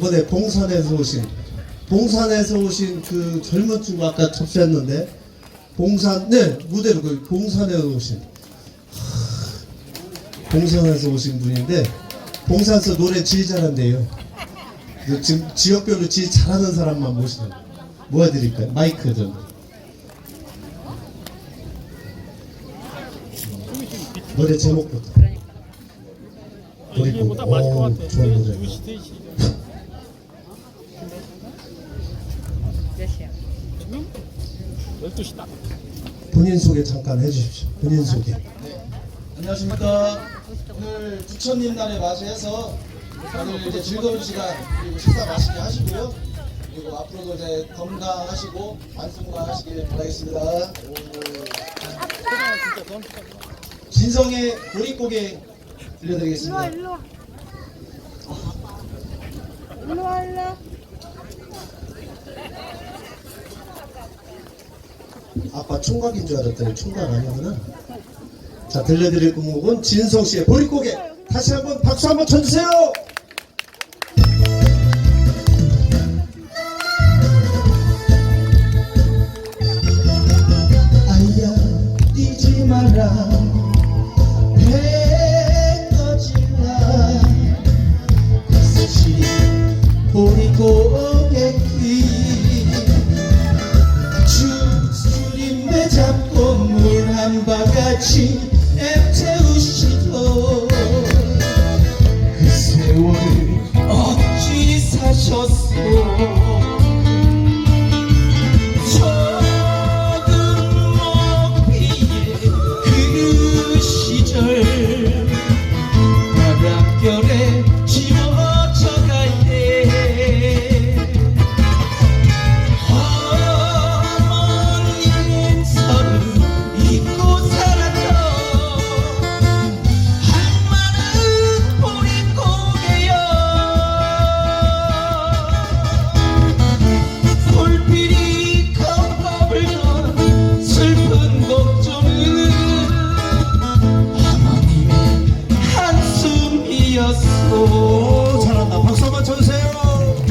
이번에 봉산에서 오신 봉산에서 오신 그 젊은 친구 아까 접수했는데 봉산 네 무대로 그 봉산에서 오신 하, 봉산에서 오신 분인데 봉산에서 노래 제일 잘한대요. 그 지금 지역별로 제일 잘하는 사람만 모시는 뭐 해드릴까요? 마이크 좀. 노래 제목부터. 그리고 것 오, 같아. 좋은 노래. 두 스테이지. 몇 시야? 지금 12시 딱. 본인 소개 잠깐 해주십시오. 본인 소개. 안녕하십니까. 오늘 부처님 날에 맞이해서 오늘 이제 즐거운 시간 그리고 식사 맛있게 하시고요. 그리고 앞으로도 이제 건강하시고 만승무강하시길 바라겠습니다. 진성의 보릿고개 들려드리겠습니다. 일로 와. 일로 와, 일로 아빠 총각인 줄 알았더니 총각 아니구나. 자 들려드릴 곡목은 진성 씨의 보릿고개. 다시 한번 박수 한번 쳐주세요. 바 잘한다. 박수 한번 쳐주세요.